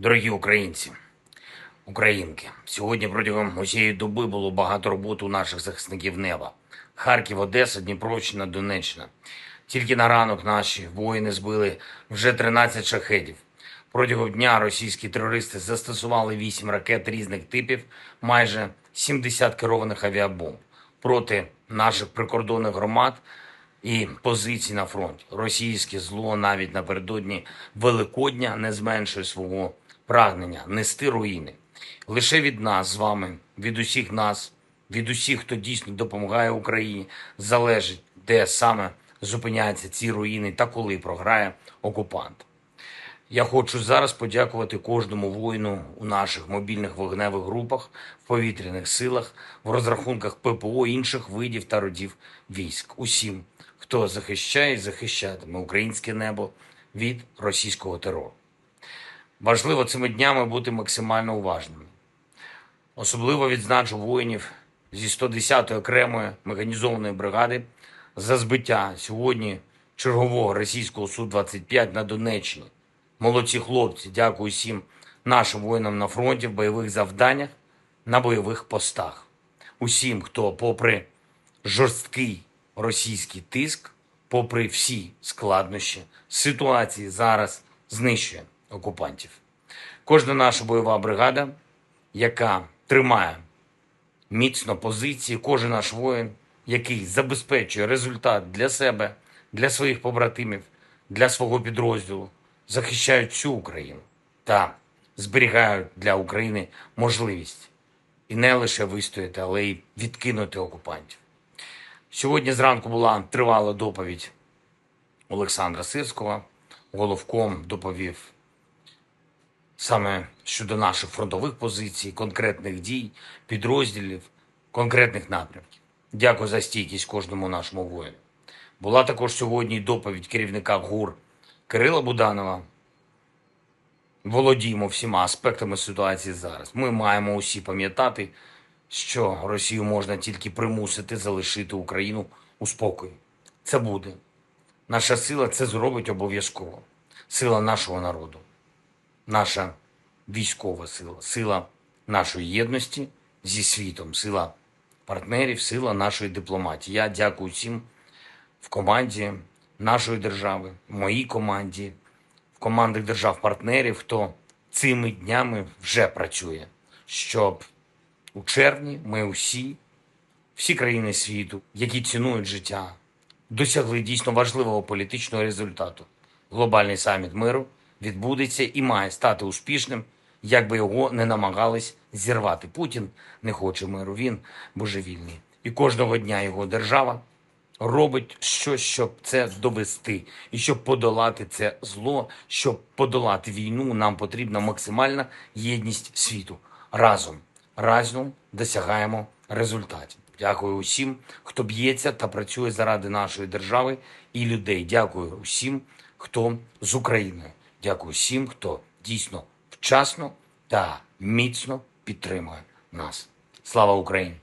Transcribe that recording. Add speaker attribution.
Speaker 1: Дорогі українці, українки, сьогодні протягом усієї доби було багато роботи у наших захисників неба. Харків, Одеса, Дніпровщина, Донеччина. Тільки на ранок наші воїни збили вже 13 шахедів. Протягом дня російські терористи застосували 8 ракет різних типів, майже 70 керованих авіабомб проти наших прикордонних громад і позицій на фронті. Російське зло навіть напередодні Великодня не зменшує свого прагнення нести руїни. Лише від нас з вами, від усіх нас, від усіх, хто дійсно допомагає Україні, залежить, де саме зупиняються ці руїни та коли програє окупант. Я хочу зараз подякувати кожному воїну у наших мобільних вогневих групах, в повітряних силах, в розрахунках ППО інших видів та родів військ. Усім, хто захищає і захищатиме українське небо від російського терору. Важливо цими днями бути максимально уважними. Особливо відзначу воїнів зі 110-ї окремої механізованої бригади за збиття сьогодні чергового російського Су-25 на Донеччині. Молодці хлопці, дякую всім нашим воїнам на фронті в бойових завданнях, на бойових постах. Усім, хто, попри жорсткий російський тиск, попри всі складнощі ситуації, зараз знищує окупантів. Кожна наша бойова бригада, яка тримає міцно позиції, кожен наш воїн, який забезпечує результат для себе, для своїх побратимів, для свого підрозділу, захищають всю Україну та зберігають для України можливість і не лише вистояти, але й відкинути окупантів. Сьогодні зранку була тривала доповідь Олександра Сирського. Головком доповів саме щодо наших фронтових позицій, конкретних дій, підрозділів, конкретних напрямків. Дякую за стійкість кожному нашому воїну. Була також сьогодні доповідь керівника ГУР Кирила Буданова. Володіємо всіма аспектами ситуації зараз. Ми маємо усі пам'ятати, що Росію можна тільки примусити залишити Україну у спокої. Це буде. Наша сила це зробить обов'язково. Сила нашого народу, наша військова сила, сила нашої єдності зі світом, сила партнерів, сила нашої дипломатії. Я дякую всім в команді нашої держави, моїй команді, в командах держав-партнерів, хто цими днями вже працює, щоб у червні ми усі, всі країни світу, які цінують життя, досягли дійсно важливого політичного результату. Глобальний саміт миру відбудеться і має стати успішним, як би його не намагались зірвати. Путін не хоче миру, він божевільний. І кожного дня його держава робить щось, щоб це довести, і щоб подолати це зло, щоб подолати війну, нам потрібна максимальна єдність світу. Разом, разом досягаємо результатів. Дякую усім, хто б'ється та працює заради нашої держави і людей. Дякую усім, хто з Україною. Дякую всім, хто дійсно вчасно та міцно підтримує нас. Слава Україні!